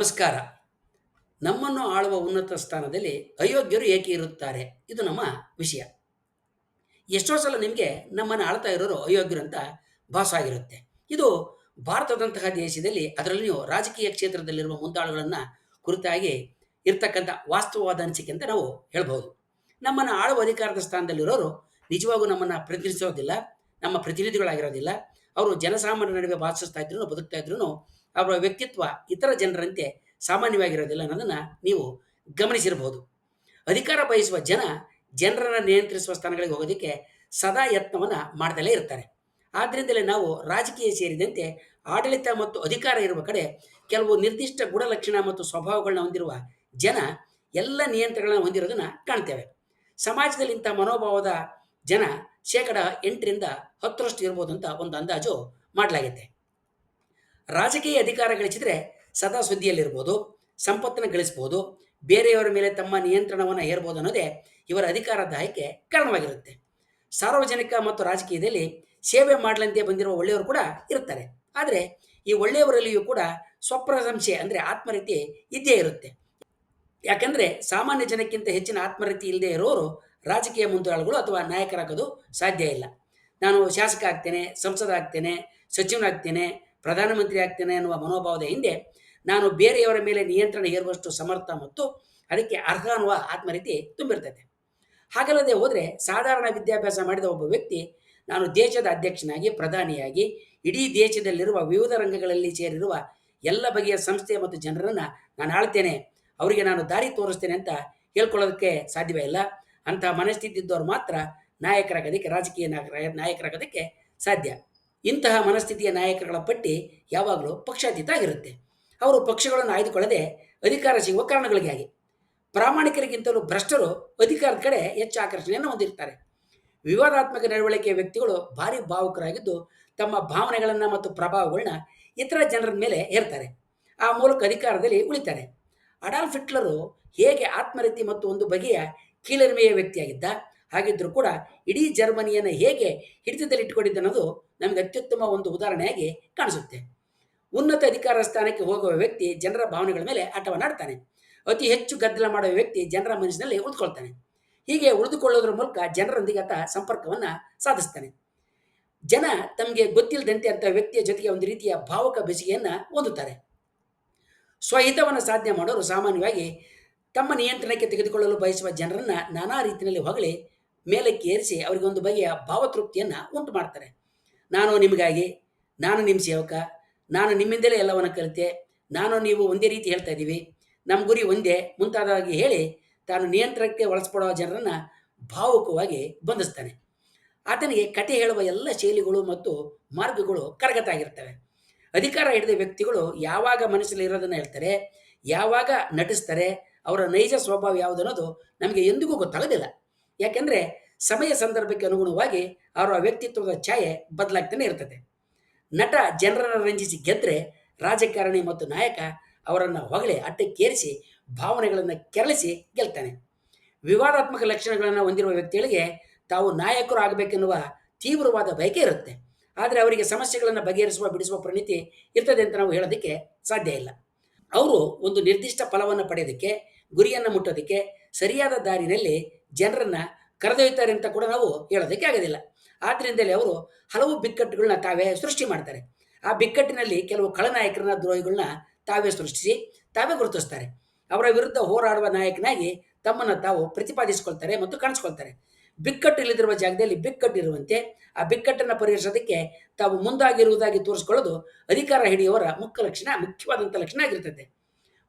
ನಮಸ್ಕಾರ. ನಮ್ಮನ್ನು ಆಳುವ ಉನ್ನತ ಸ್ಥಾನದಲ್ಲಿ ಅಯೋಗ್ಯರು ಏಕೆ ಇರುತ್ತಾರೆ? ಇದು ನಮ್ಮ ವಿಷಯ. ಎಷ್ಟೋ ಸಲ ನಿಮಗೆ ನಮ್ಮನ್ನು ಆಳ್ತಾ ಇರೋರು ಅಯೋಗ್ಯರು ಅಂತ ಭಾಸ ಆಗಿರುತ್ತೆ ಇದು ಭಾರತದಂತಹ ದೇಶದಲ್ಲಿ ಅದರಲ್ಲಿಯೂ ರಾಜಕೀಯ ಕ್ಷೇತ್ರದಲ್ಲಿರುವ ಮುಂದಾಳುಗಳನ್ನು ಕುರಿತಾಗಿ ಇರ್ತಕ್ಕಂಥ ವಾಸ್ತವವಾದ ಅನಿಸಿಕೆ ಅಂತ ನಾವು ಹೇಳ್ಬೋದು ನಮ್ಮನ್ನು ಆಳುವ ಅಧಿಕಾರದ ಸ್ಥಾನದಲ್ಲಿರೋರು ನಿಜವಾಗೂ ನಮ್ಮನ್ನು ಪ್ರತಿನಿಧಿಸೋದಿಲ್ಲ, ನಮ್ಮ ಪ್ರತಿನಿಧಿಗಳಾಗಿರೋದಿಲ್ಲ. ಅವರು ಜನಸಾಮಾನ್ಯರ ನಡುವೆ ಭಾಷಿಸ್ತಾ ಇದ್ರು, ಬದುಕ್ತಾ ಇದ್ರು ಅವರ ವ್ಯಕ್ತಿತ್ವ ಇತರ ಜನರಂತೆ ಸಾಮಾನ್ಯವಾಗಿರೋದಿಲ್ಲ ಅನ್ನೋದನ್ನು ನೀವು ಗಮನಿಸಿರಬಹುದು ಅಧಿಕಾರ ಬಯಸುವ ಜನ ಜನರನ್ನು ನಿಯಂತ್ರಿಸುವ ಸ್ಥಾನಗಳಿಗೆ ಹೋಗೋದಕ್ಕೆ ಸದಾ ಯತ್ನವನ್ನು ಮಾಡ್ದಲೇ ಇರ್ತಾರೆ. ಆದ್ದರಿಂದಲೇ ನಾವು ರಾಜಕೀಯ ಸೇರಿದಂತೆ ಆಡಳಿತ ಮತ್ತು ಅಧಿಕಾರ ಇರುವ ಕಡೆ ಕೆಲವು ನಿರ್ದಿಷ್ಟ ಗುಣಲಕ್ಷಣ ಮತ್ತು ಸ್ವಭಾವಗಳನ್ನ ಹೊಂದಿರುವ ಜನ ಎಲ್ಲ ನಿಯಂತ್ರಣಗಳನ್ನ ಹೊಂದಿರೋದನ್ನ ಕಾಣ್ತೇವೆ. ಸಮಾಜದಲ್ಲಿ ಇಂಥ ಮನೋಭಾವದ ಜನ ಶೇಕಡ ಎಂಟರಿಂದ ಹತ್ತರಷ್ಟು ಇರ್ಬೋದು ಅಂತ ಒಂದು ಅಂದಾಜು ಮಾಡಲಾಗಿದೆ ರಾಜಕೀಯ ಅಧಿಕಾರ ಗಳಿಸಿದ್ರೆ ಸದಾ ಸುದ್ದಿಯಲ್ಲಿರ್ಬೋದು ಸಂಪತ್ತನ್ನು ಗಳಿಸ್ಬೋದು, ಬೇರೆಯವರ ಮೇಲೆ ತಮ್ಮ ನಿಯಂತ್ರಣವನ್ನು ಹೇರ್ಬೋದು ಅನ್ನೋದೇ ಇವರ ಅಧಿಕಾರದಾಯಕ್ಕೆ ಕಾರಣವಾಗಿರುತ್ತೆ. ಸಾರ್ವಜನಿಕ ಮತ್ತು ರಾಜಕೀಯದಲ್ಲಿ ಸೇವೆ ಮಾಡಲಂತೆ ಬಂದಿರುವ ಒಳ್ಳೆಯವರು ಕೂಡ ಇರ್ತಾರೆ. ಆದರೆ ಈ ಒಳ್ಳೆಯವರಲ್ಲಿಯೂ ಕೂಡ ಸ್ವಪ್ರಶಂಸೆ ಅಂದರೆ ಆತ್ಮರೀತಿ ಇದ್ದೇ ಇರುತ್ತೆ. ಯಾಕಂದರೆ ಸಾಮಾನ್ಯ ಜನಕ್ಕಿಂತ ಹೆಚ್ಚಿನ ಆತ್ಮರೀತಿ ಇಲ್ಲದೆ ಇರೋರು ರಾಜಕೀಯ ಮುಂದಾಳುಗಳು ಅಥವಾ ನಾಯಕರಾಗೋದು ಸಾಧ್ಯ ಇಲ್ಲ. ನಾನು ಶಾಸಕ ಆಗ್ತೇನೆ, ಸಂಸದ ಆಗ್ತೇನೆ, ಸಚಿವನಾಗ್ತೇನೆ ಪ್ರಧಾನಮಂತ್ರಿ ಆಗ್ತೇನೆ ಎನ್ನುವ ಮನೋಭಾವದ ಹಿಂದೆ ನಾನು ಬೇರೆಯವರ ಮೇಲೆ ನಿಯಂತ್ರಣ ಹೇರುವಷ್ಟು ಸಮರ್ಥ ಮತ್ತು ಅದಕ್ಕೆ ಅರ್ಹ ಅನ್ನುವ ಆತ್ಮರೀತಿ ತುಂಬಿರ್ತೈತೆ. ಹಾಗಲ್ಲದೆ ಹೋದರೆ ಸಾಧಾರಣ ವಿದ್ಯಾಭ್ಯಾಸ ಮಾಡಿದ ಒಬ್ಬ ವ್ಯಕ್ತಿ ನಾನು ದೇಶದ ಅಧ್ಯಕ್ಷನಾಗಿ, ಪ್ರಧಾನಿಯಾಗಿ, ಇಡೀ ದೇಶದಲ್ಲಿರುವ ವಿವಿಧ ರಂಗಗಳಲ್ಲಿ ಸೇರಿರುವ ಎಲ್ಲ ಬಗೆಯ ಸಂಸ್ಥೆ ಮತ್ತು ಜನರನ್ನು ನಾನು ಆಳ್ತೇನೆ. ಅವರಿಗೆ ನಾನು ದಾರಿ ತೋರಿಸ್ತೇನೆ ಅಂತ ಹೇಳ್ಕೊಳ್ಳೋದಕ್ಕೆ ಸಾಧ್ಯವೇ ಇಲ್ಲ. ಅಂತಹ ಮನಸ್ಥಿತಿ ಇದ್ದವರು ಮಾತ್ರ ನಾಯಕರಾಗೋದಕ್ಕೆ, ರಾಜಕೀಯ ನಾಯಕ, ನಾಯಕರಾಗೋದಕ್ಕೆ ಸಾಧ್ಯ. ಇಂತಹ ಮನಸ್ಥಿತಿಯ ನಾಯಕರುಗಳ ಪಟ್ಟಿ ಯಾವಾಗಲೂ ಪಕ್ಷಾತೀತ ಆಗಿರುತ್ತೆ. ಅವರು ಪಕ್ಷಗಳನ್ನು ಆಯ್ದುಕೊಳ್ಳದೆ ಅಧಿಕಾರ ಸಿಗುವ ಕಾರಣಗಳಿಗಾಗಿ ಪ್ರಾಮಾಣಿಕರಿಗಿಂತಲೂ ಭ್ರಷ್ಟರು ಅಧಿಕಾರದ ಕಡೆ ಹೆಚ್ಚು ಆಕರ್ಷಣೆಯನ್ನು ಹೊಂದಿರ್ತಾರೆ. ವಿವಾದಾತ್ಮಕ ನಡವಳಿಕೆಯ ವ್ಯಕ್ತಿಗಳು ಭಾರಿ ಭಾವುಕರಾಗಿದ್ದು ತಮ್ಮ ಭಾವನೆಗಳನ್ನು ಮತ್ತು ಪ್ರಭಾವಗಳನ್ನ ಇತರ ಜನರ ಮೇಲೆ ಹೇರ್ತಾರೆ. ಆ ಮೂಲಕ ಅಧಿಕಾರದಲ್ಲಿ ಉಳಿತಾರೆ. ಅಡಾಲ್ಫ್ ಹಿಟ್ಲರು ಹೇಗೆ ಆತ್ಮರೀತಿ ಮತ್ತು ಒಂದು ಬಗೆಯ ಕೀಳರಿಮೆಯ ವ್ಯಕ್ತಿಯಾಗಿದ್ದ? ಹಾಗಿದ್ದರೂ ಕೂಡ ಇಡೀ ಜರ್ಮನಿಯನ್ನು ಹೇಗೆ ಹಿಡಿತದಲ್ಲಿ ಇಟ್ಕೊಂಡಿದ್ದನ್ನೋದು ನಮಗೆ ಅತ್ಯುತ್ತಮ ಒಂದು ಉದಾಹರಣೆಯಾಗಿ ಕಾಣಿಸುತ್ತೆ. ಉನ್ನತ ಅಧಿಕಾರ ಸ್ಥಾನಕ್ಕೆ ಹೋಗುವ ವ್ಯಕ್ತಿ ಜನರ ಭಾವನೆಗಳ ಮೇಲೆ ಆಟವನ್ನು ಆಡ್ತಾನೆ. ಅತಿ ಹೆಚ್ಚು ಗದ್ದಲ ಮಾಡುವ ವ್ಯಕ್ತಿ ಜನರ ಮನಸ್ಸಿನಲ್ಲಿ ಉಳಿದುಕೊಳ್ತಾನೆ. ಹೀಗೆ ಉಳಿದುಕೊಳ್ಳೋದ್ರ ಮೂಲಕ ಜನರೊಂದಿಗೆ ಆತ ಸಂಪರ್ಕವನ್ನು ಸಾಧಿಸ್ತಾನೆ. ಜನ ತಮಗೆ ಗೊತ್ತಿಲ್ಲದಂತೆ ಅಂತ ವ್ಯಕ್ತಿಯ ಜೊತೆಗೆ ಒಂದು ರೀತಿಯ ಭಾವಕ ಬೆಸಿಗೆಯನ್ನು ಹೊಂದುತ್ತಾರೆ. ಸ್ವಹಿತವನ್ನು ಸಾಧನೆ ಮಾಡೋರು ಸಾಮಾನ್ಯವಾಗಿ ತಮ್ಮ ನಿಯಂತ್ರಣಕ್ಕೆ ತೆಗೆದುಕೊಳ್ಳಲು ಬಯಸುವ ಜನರನ್ನು ನಾನಾ ರೀತಿಯಲ್ಲಿ ಹೊಗಳಿ ಮೇಲಕ್ಕೆ ಏರಿಸಿ ಅವರಿಗೆ ಒಂದು ಬಗೆಯ ಭಾವತೃಪ್ತಿಯನ್ನು ಉಂಟು ಮಾಡ್ತಾರೆ. ನಾನು ನಿಮಗಾಗಿ, ನಾನು ನಿಮ್ಮ ಸೇವಕ, ನಾನು ನಿಮ್ಮಿಂದಲೇ ಎಲ್ಲವನ್ನು ಕಲಿತೆ, ನಾನು ನೀವು ಒಂದೇ ರೀತಿ ಹೇಳ್ತಾ ಇದ್ದೀವಿ ನಮ್ಮ ಗುರಿ ಒಂದೇ ಮುಂತಾದವಾಗಿ ಹೇಳಿ ತಾನು ನಿಯಂತ್ರಣಕ್ಕೆ ಒಳಸ್ಪಡುವ ಜನರನ್ನು ಭಾವುಕವಾಗಿ ಬಂಧಿಸ್ತಾನೆ. ಆತನಿಗೆ ಕತೆ ಹೇಳುವ ಎಲ್ಲ ಶೈಲಿಗಳು ಮತ್ತು ಮಾರ್ಗಗಳು ಕರಗತಾಗಿರ್ತವೆ. ಅಧಿಕಾರ ಹಿಡಿದ ವ್ಯಕ್ತಿಗಳು ಯಾವಾಗ ಮನಸ್ಸಲ್ಲಿ ಇರೋದನ್ನು ಹೇಳ್ತಾರೆ, ಯಾವಾಗ ನಟಿಸ್ತಾರೆ, ಅವರ ನೈಜ ಸ್ವಭಾವ ಯಾವುದು ಅನ್ನೋದು ನಮಗೆ ಎಂದಿಗೂ ಗೊತ್ತಾಗೋದಿಲ್ಲ. ಯಾಕೆಂದರೆ ಸಮಯ ಸಂದರ್ಭಕ್ಕೆ ಅನುಗುಣವಾಗಿ ಅವರ ವ್ಯಕ್ತಿತ್ವದ ಛಾಯೆ ಬದಲಾಗ್ತಾನೆ ಇರ್ತದೆ. ನಟ ಜನರನ್ನು ರಂಜಿಸಿ ಗೆದ್ದರೆ ರಾಜಕಾರಣಿ ಮತ್ತು ನಾಯಕ ಅವರನ್ನು ಹೊಗಳೆ ಅಟ್ಟಕ್ಕೇರಿಸಿ ಭಾವನೆಗಳನ್ನು ಕೆರಳಿಸಿ ಗೆಲ್ತಾನೆ. ವಿವಾದಾತ್ಮಕ ಲಕ್ಷಣಗಳನ್ನು ಹೊಂದಿರುವ ವ್ಯಕ್ತಿಗಳಿಗೆ ತಾವು ನಾಯಕರು ಆಗಬೇಕೆನ್ನುವ ತೀವ್ರವಾದ ಬಯಕೆ ಇರುತ್ತೆ. ಆದರೆ ಅವರಿಗೆ ಸಮಸ್ಯೆಗಳನ್ನು ಬಗೆಹರಿಸುವ, ಬಿಡಿಸುವ ಪ್ರಣಿತಿ ಇರ್ತದೆ ಅಂತ ನಾವು ಹೇಳೋದಕ್ಕೆ ಸಾಧ್ಯ ಇಲ್ಲ. ಅವರು ಒಂದು ನಿರ್ದಿಷ್ಟ ಫಲವನ್ನು ಪಡೆಯೋದಕ್ಕೆ, ಗುರಿಯನ್ನು ಮುಟ್ಟೋದಕ್ಕೆ ಸರಿಯಾದ ದಾರಿನಲ್ಲಿ ಜನರನ್ನು ಕರೆದೊಯ್ತಾರೆ ಅಂತ ಕೂಡ ನಾವು ಹೇಳೋದಕ್ಕೆ ಆಗೋದಿಲ್ಲ. ಆದ್ದರಿಂದಲೇ ಅವರು ಹಲವು ಬಿಕ್ಕಟ್ಟುಗಳನ್ನ ತಾವೇ ಸೃಷ್ಟಿ ಮಾಡ್ತಾರೆ. ಆ ಬಿಕ್ಕಟ್ಟಿನಲ್ಲಿ ಕೆಲವು ಖಳನಾಯಕರನ್ನ ದ್ರೋಹಿಗಳನ್ನ ತಾವೇ ಸೃಷ್ಟಿಸಿ, ತಾವೇ ಗುರುತಿಸ್ತಾರೆ. ಅವರ ವಿರುದ್ಧ ಹೋರಾಡುವ ನಾಯಕನಾಗಿ ತಮ್ಮನ್ನು ತಾವು ಪ್ರತಿಪಾದಿಸಿಕೊಳ್ತಾರೆ ಮತ್ತು ಕಾಣಿಸ್ಕೊಳ್ತಾರೆ. ಬಿಕ್ಕಟ್ಟು ಇಲ್ಲದಿರುವ ಜಾಗದಲ್ಲಿ ಬಿಕ್ಕಟ್ಟಿರುವಂತೆ ಆ ಬಿಕ್ಕಟ್ಟನ್ನು ಪರಿಹರಿಸೋದಕ್ಕೆ ತಾವು ಮುಂದಾಗಿರುವುದಾಗಿ ತೋರಿಸ್ಕೊಳ್ಳೋದು ಅಧಿಕಾರ ಹಿಡಿಯುವವರ ಮುಖ್ಯ ಲಕ್ಷಣ ಮುಖ್ಯವಾದಂಥ ಲಕ್ಷಣ ಆಗಿರ್ತದೆ.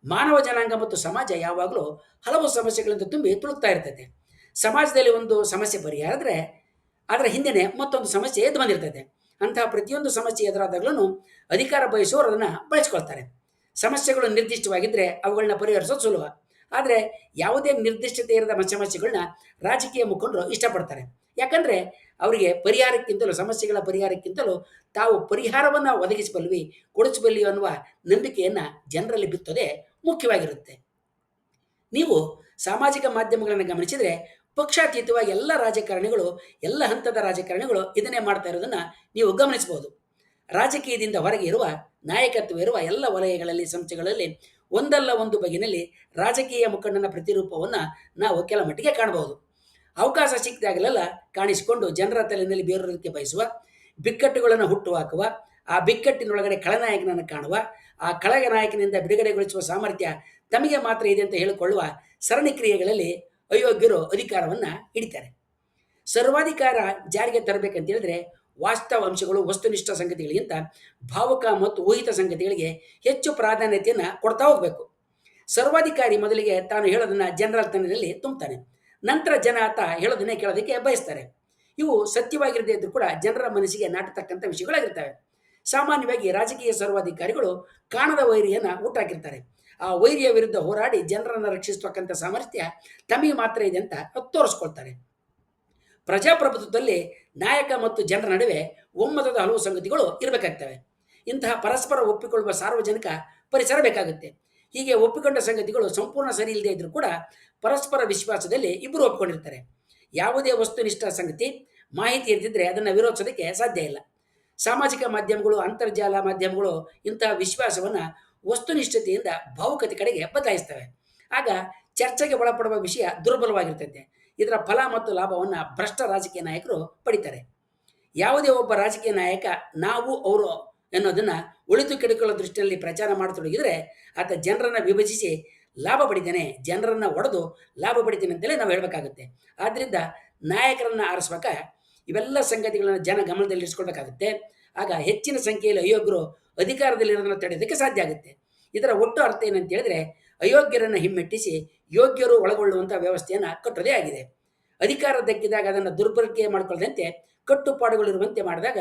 ಮಾನವ ಜನಾಂಗ ಮತ್ತು ಸಮಾಜ ಯಾವಾಗಲೂ ಹಲವು ಸಮಸ್ಯೆಗಳಿಂದ ತುಂಬಿ ತುಳುಕ್ತಾ ಇರ್ತೈತೆ ಸಮಾಜದಲ್ಲಿ ಒಂದು ಸಮಸ್ಯೆ ಪರಿಹಾರ ಆದರೆ ಅದರ ಹಿಂದೆನೆ ಮತ್ತೊಂದು ಸಮಸ್ಯೆ ಎದ್ದು ಬಂದಿರ್ತದೆ. ಅಂತಹ ಪ್ರತಿಯೊಂದು ಸಮಸ್ಯೆ ಎದುರಾದಾಗಲೂ ಅಧಿಕಾರ ಬಯಸುವವರು ಅದನ್ನು ಬಳಸ್ಕೊಳ್ತಾರೆ. ಸಮಸ್ಯೆಗಳು ನಿರ್ದಿಷ್ಟವಾಗಿದ್ದರೆ ಅವುಗಳನ್ನ ಪರಿಹರಿಸೋದು ಸುಲಭ. ಆದರೆ ಯಾವುದೇ ನಿರ್ದಿಷ್ಟತೆ ಇರದ ಸಮಸ್ಯೆಗಳನ್ನ ರಾಜಕೀಯ ಮುಖಂಡರು ಇಷ್ಟಪಡ್ತಾರೆ. ಯಾಕಂದರೆ ಅವರಿಗೆ ಪರಿಹಾರಕ್ಕಿಂತಲೂ, ಸಮಸ್ಯೆಗಳ ಪರಿಹಾರಕ್ಕಿಂತಲೂ ತಾವು ಪರಿಹಾರವನ್ನು ಒದಗಿಸಬಲ್ವಿ ಕೊಡಿಸಬಲ್ವಿ ಅನ್ನುವ ನಂಬಿಕೆಯನ್ನು ಜನರಲ್ಲಿ ಬಿತ್ತೋದೇ ಮುಖ್ಯವಾಗಿರುತ್ತೆ. ನೀವು ಸಾಮಾಜಿಕ ಮಾಧ್ಯಮಗಳನ್ನು ಗಮನಿಸಿದರೆ ಪಕ್ಷಾತೀತವಾಗಿ ಎಲ್ಲ ರಾಜಕಾರಣಿಗಳು, ಎಲ್ಲ ಹಂತದ ರಾಜಕಾರಣಿಗಳು ಇದನ್ನೇ ಮಾಡ್ತಾ ಇರೋದನ್ನು ನೀವು ಗಮನಿಸಬಹುದು ರಾಜಕೀಯದಿಂದ ಹೊರಗೆ ಇರುವ, ನಾಯಕತ್ವ ಇರುವ ಎಲ್ಲ ವಲಯಗಳಲ್ಲಿ, ಸಂಸ್ಥೆಗಳಲ್ಲಿ ಒಂದಲ್ಲ ಒಂದು ಬಗೆಯಲ್ಲಿ ರಾಜಕೀಯ ಮುಖಂಡನ ಪ್ರತಿರೂಪವನ್ನು ನಾವು ಕೆಲ ಮಟ್ಟಿಗೆ ಕಾಣಬಹುದು ಅವಕಾಶ ಸಿಕ್ಕಿದಾಗಲೆಲ್ಲ ಕಾಣಿಸಿಕೊಂಡು ಜನರ ತಲೆಯಲ್ಲಿ ಬೇರೋದಕ್ಕೆ ಬಯಸುವ, ಬಿಕ್ಕಟ್ಟುಗಳನ್ನು ಹುಟ್ಟುಹಾಕುವ, ಆ ಬಿಕ್ಕಟ್ಟಿನೊಳಗಡೆ ಖಳನಾಯಕನನ್ನು ಕಾಣುವ, ಆ ಖಳಗ ನಾಯಕನಿಂದ ಬಿಡುಗಡೆಗೊಳಿಸುವ ಸಾಮರ್ಥ್ಯ ತಮಗೆ ಮಾತ್ರ ಇದೆ ಅಂತ ಹೇಳಿಕೊಳ್ಳುವ ಸರಣಿ ಕ್ರಿಯೆಗಳಲ್ಲಿ ಅಯೋಗ್ಯರು ಅಧಿಕಾರವನ್ನು ಹಿಡಿತಾರೆ. ಸರ್ವಾಧಿಕಾರ ಜಾರಿಗೆ ತರಬೇಕಂತ ಹೇಳಿದ್ರೆ ವಾಸ್ತವ ಅಂಶಗಳು, ವಸ್ತುನಿಷ್ಠ ಸಂಗತಿಗಳಿಗಿಂತ ಭಾವುಕ ಮತ್ತು ಊಹಿತ ಸಂಗತಿಗಳಿಗೆ ಹೆಚ್ಚು ಪ್ರಾಧಾನ್ಯತೆಯನ್ನು ಕೊಡ್ತಾ ಹೋಗಬೇಕು. ಸರ್ವಾಧಿಕಾರಿ ಮೊದಲಿಗೆ ತಾನು ಹೇಳೋದನ್ನ ಜನರ ತನದಲ್ಲಿ ತುಂಬುತ್ತಾನೆ ನಂತರ ಜನ ಆತ ಹೇಳೋದನ್ನೇ ಕೇಳೋದಕ್ಕೆ ಬಯಸ್ತಾರೆ. ಇವು ಸತ್ಯವಾಗಿರದೇ ಇದ್ದರೂ ಕೂಡ ಜನರ ಮನಸ್ಸಿಗೆ ನಾಟತಕ್ಕಂಥ ವಿಷಯಗಳಾಗಿರ್ತವೆ. ಸಾಮಾನ್ಯವಾಗಿ ರಾಜಕೀಯ ಸರ್ವಾಧಿಕಾರಿಗಳು ಕಾಣದ ವೈರಿಯನ್ನು ಹುಟ್ಟಾಕಿರ್ತಾರೆ ವೈರಿಯ ವಿರುದ್ಧ ಹೋರಾಡಿ ಜನರನ್ನು ರಕ್ಷಿಸ್ತಕ್ಕಂಥ ಸಾಮರ್ಥ್ಯ ತಮಗೆ ಮಾತ್ರ ಇದೆ ಅಂತ ತೋರಿಸ್ಕೊಳ್ತಾರೆ. ಪ್ರಜಾಪ್ರಭುತ್ವದಲ್ಲಿ ನಾಯಕ ಮತ್ತು ಜನರ ನಡುವೆ ಒಮ್ಮತದ ಹಲವು ಸಂಗತಿಗಳು ಇರಬೇಕಾಗ್ತವೆ. ಇಂತಹ ಪರಸ್ಪರ ಒಪ್ಪಿಕೊಳ್ಳುವ ಸಾರ್ವಜನಿಕ ಪರಿಸರ ಬೇಕಾಗುತ್ತೆ. ಹೀಗೆ ಒಪ್ಪಿಕೊಂಡ ಸಂಗತಿಗಳು ಸಂಪೂರ್ಣ ಸರಿ ಇಲ್ಲದೆ ಇದ್ರೂ ಕೂಡ ಪರಸ್ಪರ ವಿಶ್ವಾಸದಲ್ಲಿ ಇಬ್ಬರು ಒಪ್ಪಿಕೊಂಡಿರ್ತಾರೆ ಯಾವುದೇ ವಸ್ತುನಿಷ್ಠ ಸಂಗತಿ ಮಾಹಿತಿ ಇರ್ತಿದ್ರೆ ಅದನ್ನು ವಿರೋಧಿಸೋದಕ್ಕೆ ಸಾಧ್ಯ ಇಲ್ಲ. ಸಾಮಾಜಿಕ ಮಾಧ್ಯಮಗಳು, ಅಂತರ್ಜಾಲ ಮಾಧ್ಯಮಗಳು ಇಂತಹ ವಿಶ್ವಾಸವನ್ನು ವಸ್ತುನಿಷ್ಠತೆಯಿಂದ ಭಾವುಕತೆ ಕಡೆಗೆ ಬದಲಾಯಿಸ್ತವೆ. ಆಗ ಚರ್ಚೆಗೆ ಒಳಪಡುವ ವಿಷಯ ದುರ್ಬಲವಾಗಿರ್ತೈತೆ ಇದರ ಫಲ ಮತ್ತು ಲಾಭವನ್ನು ಭ್ರಷ್ಟ ರಾಜಕೀಯ ನಾಯಕರು ಪಡಿತಾರೆ. ಯಾವುದೇ ಒಬ್ಬ ರಾಜಕೀಯ ನಾಯಕ ನಾವು, ಅವರು ಅನ್ನೋದನ್ನು ಉಳಿದು ಕೆಡಿಕೊಳ್ಳುವ ದೃಷ್ಟಿಯಲ್ಲಿ ಪ್ರಚಾರ ಮಾಡತೊಡಗಿದರೆ ಆತ ಜನರನ್ನು ವಿಭಜಿಸಿ ಲಾಭ ಪಡಿತಾನೆ. ಜನರನ್ನು ಒಡೆದು ಲಾಭ ಪಡಿತಾನೆ ಅಂತೇಳಿ ನಾವು ಹೇಳಬೇಕಾಗುತ್ತೆ. ಆದ್ದರಿಂದ ನಾಯಕರನ್ನು ಆರಿಸುವಾಗ ಇವೆಲ್ಲ ಸಂಗತಿಗಳನ್ನು ಜನ ಗಮನದಲ್ಲಿರಿಸ್ಕೊಳ್ಬೇಕಾಗುತ್ತೆ. ಆಗ ಹೆಚ್ಚಿನ ಸಂಖ್ಯೆಯಲ್ಲಿ ಅಯೋಗ್ಯರು ಅಧಿಕಾರದಲ್ಲಿರೋದನ್ನು ತಡೆಯೋದಕ್ಕೆ ಸಾಧ್ಯ ಆಗುತ್ತೆ. ಇದರ ಒಟ್ಟು ಅರ್ಥ ಏನಂತ ಹೇಳಿದ್ರೆ, ಅಯೋಗ್ಯರನ್ನು ಹಿಮ್ಮೆಟ್ಟಿಸಿ ಯೋಗ್ಯರು ಒಳಗೊಳ್ಳುವಂಥ ವ್ಯವಸ್ಥೆಯನ್ನು ಕಟ್ಟೋದೇ ಆಗಿದೆ. ಅಧಿಕಾರ ದಕ್ಕಿದಾಗ ಅದನ್ನು ದುರ್ಬಳಕೆ ಮಾಡಿಕೊಳ್ಳದಂತೆ ಕಟ್ಟುಪಾಡುಗಳಿರುವಂತೆ ಮಾಡಿದಾಗ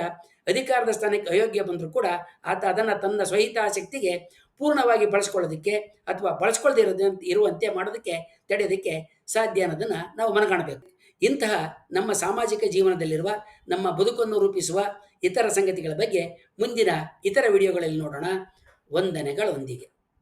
ಅಧಿಕಾರದ ಸ್ಥಾನಕ್ಕೆ ಅಯೋಗ್ಯ ಬಂದರೂ ಕೂಡ ಆತ ಅದನ್ನು ತನ್ನ ಸ್ವಹಿತಾಸಕ್ತಿಗೆ ಪೂರ್ಣವಾಗಿ ಬಳಸ್ಕೊಳ್ಳೋದಕ್ಕೆ ಅಥವಾ ಬಳಸ್ಕೊಳ್ಳದೆ ಇರೋದಂತ ಇರುವಂತೆ ಮಾಡೋದಕ್ಕೆ ತಡೆಯೋದಕ್ಕೆ ಸಾಧ್ಯ ಅನ್ನೋದನ್ನು ನಾವು ಮನಗಾಣಬೇಕು. ಇಂತಹ ನಮ್ಮ ಸಾಮಾಜಿಕ ಜೀವನದಲ್ಲಿರುವ, ನಮ್ಮ ಬದುಕನ್ನು ರೂಪಿಸುವ ಇತರ ಸಂಗತಿಗಳ ಬಗ್ಗೆ ಮುಂದಿನ ಇತರ ವಿಡಿಯೋಗಳಲ್ಲಿ ನೋಡೋಣ. ವಂದನೆಗಳೊಂದಿಗೆ.